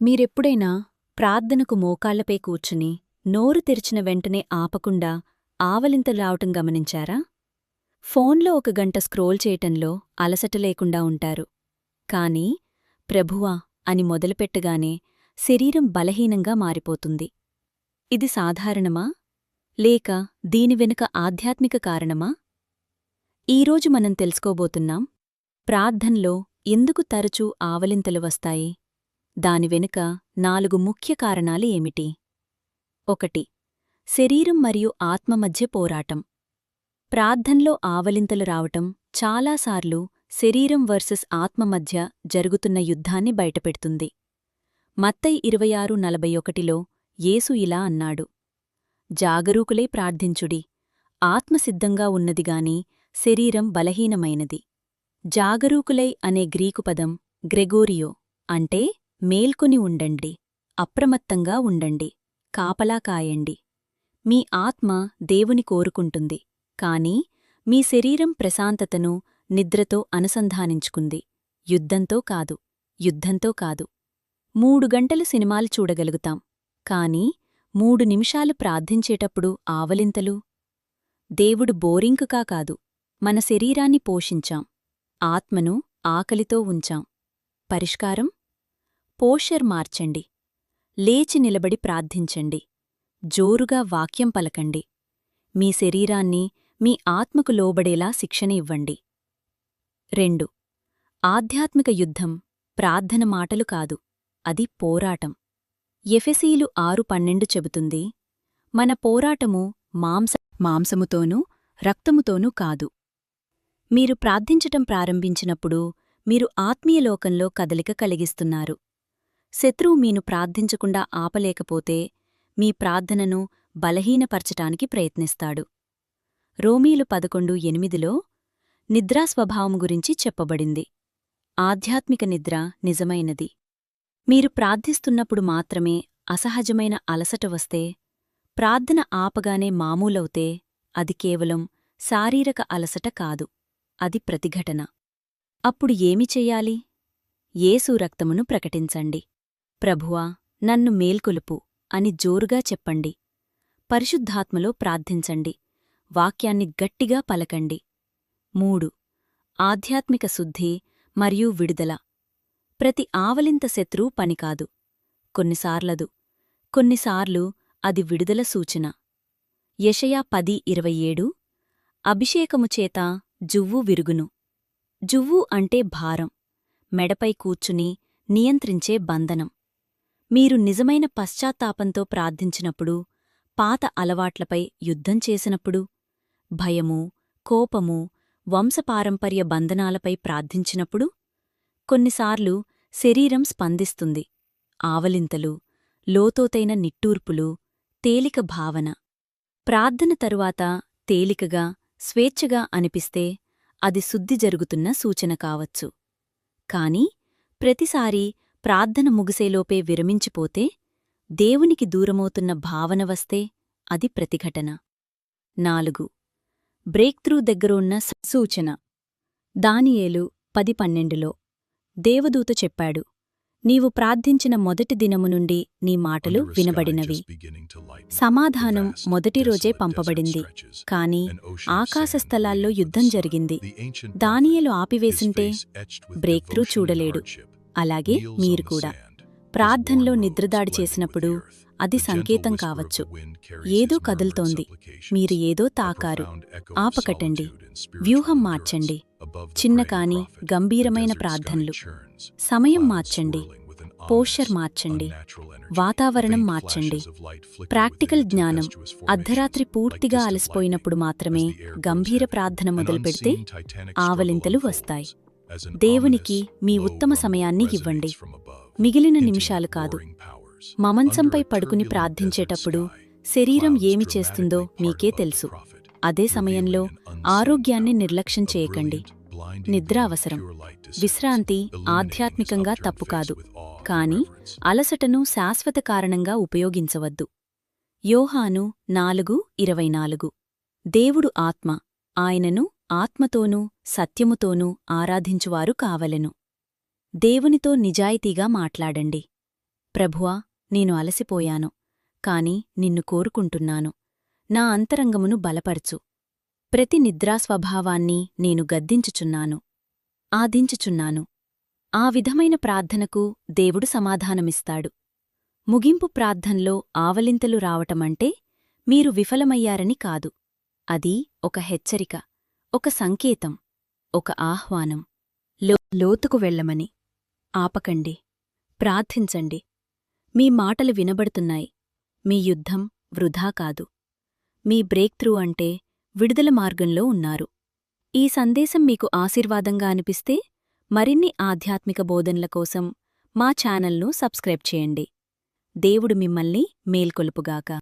మీరెప్పుడైనా ప్రార్థనకు మోకాళ్ళపై కూర్చుని నోరు తెరిచిన వెంటనే ఆపకుండా ఆవలింతలు రావటం గమనించారా? ఫోన్లో ఒక గంట స్క్రోల్ చేయటంలో అలసట లేకుండా ఉంటారు. కాని ప్రభువా అని మొదలుపెట్టగానే శరీరం బలహీనంగా మారిపోతుంది. ఇది సాధారణమా? లేక దీని వెనుక ఆధ్యాత్మిక కారణమా? ఈరోజు మనం తెలుసుకోబోతున్నాం ప్రార్థనలో ఎందుకు తరచూ ఆవలింతలు వస్తాయి? దాని వెనుక నాలుగు ముఖ్య కారణాలు ఏమిటి? ఒకటి శరీరం మరియు ఆత్మ మధ్య పోరాటం. ప్రార్థనలో ఆవలింతలు రావటం చాలాసార్లు శరీరం వర్సెస్ ఆత్మ మధ్య జరుగుతున్న యుద్ధాన్ని బయటపెడుతుంది. మత్తై ఇరవై ఆరు నలభై ఒకటిలో యేసు ఇలా అన్నాడు జాగరూకులై ప్రార్థించుడి. ఆత్మసిద్ధంగా ఉన్నదిగాని శరీరం బలహీనమైనది. జాగరూకులై అనే గ్రీకు పదం గ్రెగోరియో అంటే మేల్కొని ఉండండి అప్రమత్తంగా ఉండండి కాపలా కాయండి. మీ ఆత్మ దేవుని కోరుకుంటుంది కాని మీ శరీరం ప్రశాంతతను నిద్రతో అనుసంధానించుకుంది. యుద్ధంతో కాదు యుద్ధంతో కాదు. మూడు గంటలు సినిమాలు చూడగలుగుతాం కాని మూడు నిమిషాలు ప్రార్థించేటప్పుడు ఆవలింతలు? దేవుడు బోరింకుకా కాదు మన శరీరాన్ని పోషించాం. ఆత్మను ఆకలితో ఉంచాం. పరిష్కారం? పోషర్ మార్చండి. లేచి నిలబడి ప్రార్థించండి. జోరుగా వాక్యం పలకండి. మీ శరీరాన్ని మీ ఆత్మకు లోబడేలా శిక్షణ ఇవ్వండి. రెండు. ఆధ్యాత్మిక యుద్ధం ప్రార్థన మాటలు కాదు అది పోరాటం. ఎఫెసీలు ఆరు పన్నెండు చెబుతుంది మన పోరాటము మాంస మాంసముతోనూ రక్తముతోనూ కాదు. మీరు ప్రార్థించటం ప్రారంభించినప్పుడు మీరు ఆత్మీయలోకంలో కదలిక కలిగిస్తున్నారు. శత్రువు మీను ప్రార్థించకుండా ఆపలేకపోతే మీ ప్రార్థనను బలహీనపరచటానికి ప్రయత్నిస్తాడు. రోమీలు పదకొండు ఎనిమిదిలో నిద్రాస్వభావం గురించి చెప్పబడింది. ఆధ్యాత్మిక నిద్ర నిజమైనది. మీరు ప్రార్థిస్తున్నప్పుడు మాత్రమే అసహజమైన అలసట వస్తే ప్రార్థన ఆపగానే మామూలవుతే అది కేవలం శారీరక అలసట కాదు అది ప్రతిఘటన. అప్పుడు ఏమి చెయ్యాలి ఏసు రక్తమును ప్రకటించండి. ప్రభువా నన్ను మేల్కొలుపు అని జోరుగా చెప్పండి. పరిశుద్ధాత్మలో ప్రార్థించండి. వాక్యాన్ని గట్టిగా పలకండి. మూడు. ఆధ్యాత్మిక శుద్ధి మరియు విడుదల. ప్రతి ఆవలింత శత్రువు పనికాదు. కొన్నిసార్లదు. కొన్నిసార్లు అది విడుదల సూచన. యషయా పది ఇరవై ఏడు. అభిషేకముచేత జువ్వు విరుగును. జువ్వు అంటే భారం. మెడపై కూర్చుని నియంత్రించే బంధనం. మీరు నిజమైన పశ్చాత్తాపంతో ప్రార్థించినప్పుడు పాత అలవాట్లపై యుద్ధం చేసినప్పుడు భయము కోపము వంశపారంపర్య బంధనాలపై ప్రార్థించినప్పుడు కొన్నిసార్లు శరీరం స్పందిస్తుంది. ఆవలింతలు లోతోతైన నిట్టూర్పులు తేలిక భావన. ప్రార్థన తరువాత తేలికగా స్వేచ్ఛగా అనిపిస్తే అది శుద్ధి జరుగుతున్న సూచన కావచ్చు. కాని ప్రతిసారీ ప్రార్థన ముగిసేలోపే విరమించిపోతే దేవునికి దూరమవుతున్న భావన వస్తే అది ప్రతిఘటన. నాలుగు. బ్రేక్త్రూ దగ్గరున్న సూచన. దానియేలు పది పన్నెండులో దేవదూత చెప్పాడు నీవు ప్రార్థించిన మొదటి దినము నుండి నీ మాటలు వినబడినవి. సమాధానం మొదటి రోజే పంపబడింది. కాని ఆకాశస్థలాల్లో యుద్ధం జరిగింది. దానియలు ఆపివేసింటే బ్రేక్త్రూ చూడలేడు. అలాగే మీరు కూడా. ప్రార్థనలో నిద్రదాడి చేసినప్పుడు అది సంకేతం కావచ్చు. ఏదో కదులుతోంది. మీరు ఏదో తాకారు. ఆపకటండి వ్యూహం మార్చండి. చిన్న కాని గంభీరమైన ప్రార్థనలు. సమయం మార్చండి. పోషర్ మార్చండి. వాతావరణం మార్చండి. ప్రాక్టికల్ జ్ఞానం. అర్ధరాత్రి పూర్తిగా అలసిపోయినప్పుడు మాత్రమే గంభీర ప్రార్థన మొదలుపెడితే ఆవలింతలు వస్తాయి. దేవునికి మీ ఉత్తమ సమయాన్ని ఇవ్వండి. మిగిలిన నిమిషాలు కాదు. మమంచంపై పడుకుని ప్రార్థించేటప్పుడు శరీరం ఏమి చేస్తుందో మీకే తెలుసు. అదే సమయంలో ఆరోగ్యాన్ని నిర్లక్ష్యం చేయకండి. నిద్ర అవసరం. విశ్రాంతి ఆధ్యాత్మికంగా తప్పు కాదు. కాని అలసటను శాశ్వత కారణంగా ఉపయోగించవద్దు. యోహాను నాలుగు ఇరవై నాలుగు. దేవుడు ఆత్మ ఆయనను ఆత్మతోనూ సత్యముతోనూ ఆరాధించువారు కావలెను. దేవునితో నిజాయితీగా మాట్లాడండి. ప్రభువా నేను అలసిపోయాను కాని నిన్ను కోరుకుంటున్నాను. నా అంతరంగమును బలపరచు. ప్రతి నిద్రాస్వభావాన్ని నేను గద్దించుచున్నాను ఆదించుచున్నాను. ఆ విధమైన ప్రార్థనకు దేవుడు సమాధానమిస్తాడు. ముగింపు ప్రార్థనలో ఆవలింతలు రావటమంటే మీరు విఫలమయ్యారని కాదు. అది ఒక హెచ్చరిక. ఒక సంకేతం ఒక ఆహ్వానం. లోతుకు వెళ్ళమని. ఆపకండి. ప్రార్థించండి. మీ మాటలు వినబడుతున్నాయి. మీ యుద్ధం వృధా కాదు. మీ బ్రేక్ త్రూ అంటే విడుదల మార్గంలో ఉన్నారు. ఈ సందేశం మీకు ఆశీర్వాదంగా అనిపిస్తే మరిన్ని ఆధ్యాత్మిక బోధనల కోసం మా ఛానల్ను సబ్స్క్రైబ్ చేయండి. దేవుడు మిమ్మల్ని మేల్కొలుపుగాక.